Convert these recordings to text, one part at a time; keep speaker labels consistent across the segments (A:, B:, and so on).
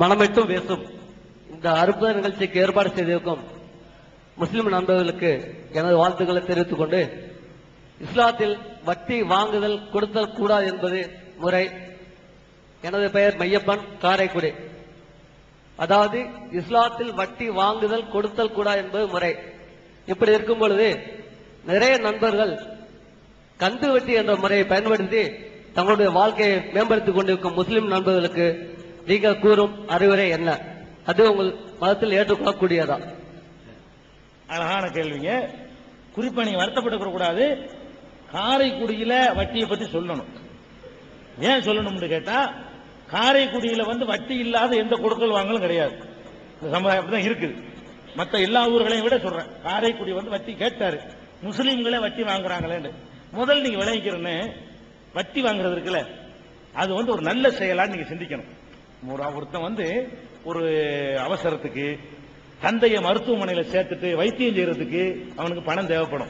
A: மனமிட்டும் பேசும் இந்த அற்புத நிகழ்ச்சிக்கு ஏற்பாடு செய்திருக்கும் முஸ்லிம் நண்பர்களுக்கு எனது வாழ்த்துக்களை தெரிவித்துக் கொண்டு இஸ்லாத்தில் வட்டி வாங்குதல் கொடுத்தல் கூடாது என்பது முறை எனது பெயர் மையப்பன் காரைக்குடி. அதாவது இஸ்லாத்தில் வட்டி வாங்குதல் கொடுத்தல் கூடாது என்பது முறை. இப்படி இருக்கும் பொழுது நிறைய நண்பர்கள் கந்து வட்டி என்ற முறையை பயன்படுத்தி தங்களுடைய வாழ்க்கையை மேம்படுத்திக் கொண்டிருக்கும் முஸ்லிம் நண்பர்களுக்கு நீங்கள் கூறும் அறிவுரை என்ன? அது உங்கள் மதத்தில் ஏற்றுக்கொள்ளக்கூடியதா?
B: அழகான கேள்விங்க. குறிப்பா நீங்க வருத்தப்பட்டு கூடாது. காரைக்குடியில வட்டியை பத்தி சொல்லணும். ஏன் சொல்லணும்னு கேட்டா காரைக்குடியில வந்து வட்டி இல்லாத எந்த கொடுக்கல் வாங்கலும் கிடையாது. இந்த சமுதாயம் தான் இருக்குது. மற்ற எல்லா ஊர்களையும் விட சொல்றேன். காரைக்குடி வந்து வட்டி கேட்டாரு. முஸ்லீம்களே வட்டி வாங்குறாங்களேன்னு. முதல் நீங்க விளைவிக்கிறேன்னு வட்டி வாங்குறது இருக்குல்ல அது வந்து ஒரு நல்ல செயலான்னு நீங்க சிந்திக்கணும். ஒருத்தன் வந்து ஒரு அவசரத்துக்கு தந்தையை மருத்துவமனையில சேர்த்துட்டு வைத்தியம் செய்யறதுக்கு அவனுக்கு பணம் தேவைப்படும்.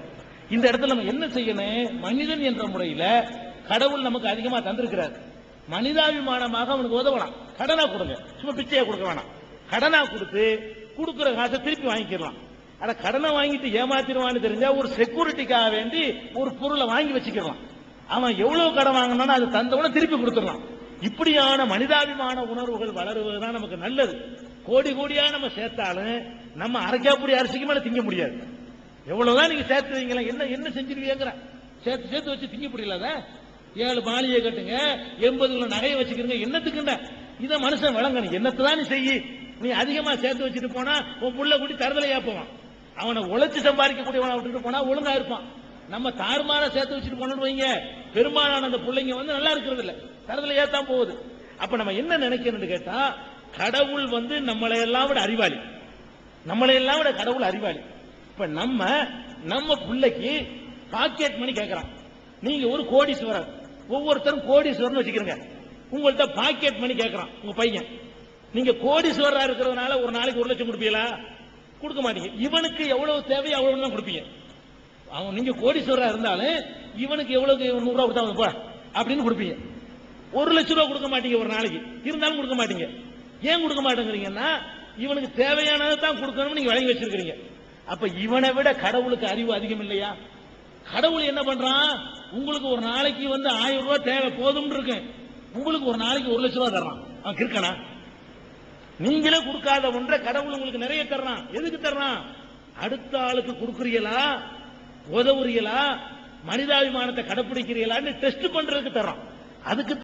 B: இந்த இடத்துல நம்ம என்ன செய்யணும்? மனிதன் என்ற முறையில கடவுள் நமக்கு அதிகமா தந்திருக்கிறார். மனிதாபிமானமாக அவனுக்கு உதவலாம். கடனா கொடுங்க. சும்மா பிச்சையா கொடுக்க வேணாம். கடனா கொடுத்து கொடுக்குற காசை திருப்பி வாங்கிக்கலாம். ஆனா கடனை வாங்கிட்டு ஏமாத்திடுவான்னு தெரிஞ்சா ஒரு செக்யூரிட்டிக்காக வேண்டி ஒரு பொருளை வாங்கி வச்சுக்கலாம். அவன் எவ்வளவு கடன் வாங்கினாலும் அது தந்தவன திருப்பி கொடுத்துடலாம். இப்படியான மனிதாபிமான உணர்வுகள் வளருவதுதான் நமக்கு நல்லது. கோடி கோடியா நம்ம சேர்த்தாலும் நம்ம அரைக்காப்புடி அரிசிக்கு மேல திங்க முடியாது. எவ்வளவுதான் நீங்க சேர்த்து வைங்களா என்ன என்ன செஞ்சிருவீங்கிற? சேர்த்து சேர்த்து வச்சு திங்க முடியலாத? ஏழு மாளிகை கட்டுங்க எண்பது கிலோ நகையை வச்சுக்கிறீங்க என்னத்துக்குண்ட? இதை மனுஷன் வழங்கணும். என்னத்தான் நீ செய்யி? நீ அதிகமா சேர்த்து வச்சுட்டு போனா உன் புள்ள கூட்டி தரதலையா போவான். அவனை உழைச்சு சம்பாதிக்கக்கூடியவனை விட்டுட்டு போனா ஒழுங்கா இருப்பான். நம்ம தாறுமாற சேர்த்து வச்சுட்டு போனோம்னு வைங்க. பெரும்பாலான அந்த பிள்ளைங்க வந்து நல்லா இருக்கிறது இல்ல. தரதுலையா தான் போகுது. அப்ப நம்ம என்ன நினைக்கணும்னு கேட்டா கடவுள் வந்து நம்மளை எல்லாம் விட அறிவாளி. நம்மளை எல்லாம் விட கடவுள் அறிவாளி. இப்ப நம்ம நம்ம பிள்ளைக்கு பாக்கெட் மணி கேட்கறான் நீங்க ஒரு கோடீஸ்வரர். ஒவ்வொருத்தரும் கோடீஸ்வரன் வச்சுக்கிறங்க. உங்கள்ட்ட பாக்கெட் மணி கேட்கறான் உங்க பையன். நீங்க கோடீஸ்வரரா இருக்கிறதுனால ஒரு நாளைக்கு ஒரு லட்சம் கொடுப்பீங்களா? கொடுக்க மாட்டீங்க. இவனுக்கு எவ்வளவு தேவையோ அவ்வளவு தான் கொடுப்பீங்க. அவன் நீங்க கோடீஸ்வரரா இருந்தாலும் இவனுக்கு எவ்வளவு நூறு ரூபா கொடுத்தா போ அப்படின்னு கொடுப்பீங்க. ஒரு லட்ச ரூபா கொடுக்க மாட்டீங்க ஒரு நாளைக்கு. இருந்தாலும் கொடுக்க மாட்டீங்க. ஏன் கொடுக்க மாட்டேங்கிறீங்கன்னா இவனுக்கு தேவையானதை தான் கொடுக்கணும்னு நீங்க வழங்கி வச்சிருக்கீங்க அப்ப இவனை விட கடவுளுக்கு அறிவு அதிகம் இல்லையா? கடவுள் என்ன பண்றான்? உங்களுக்கு ஒரு நாளைக்கு வந்து ஆயிரம் ரூபாய் தேவை போதும் இருக்கு. உங்களுக்கு ஒரு நாளைக்கு ஒரு லட்சம் ரூபா தர்றான். அவன் கிருக்கனா நீங்களே கொடுக்காத ஒன்றை கடவுள் உங்களுக்கு நிறைய தர்றான். எதுக்கு தர்றான்? அடுத்த ஆளுக்கு கொடுக்குறீங்களா? உதவுறீங்களா? மனிதாபிமானத்தை கடைபிடிக்கிறீங்களான்னு டெஸ்ட் பண்றதுக்கு தர்றான். அதுக்கு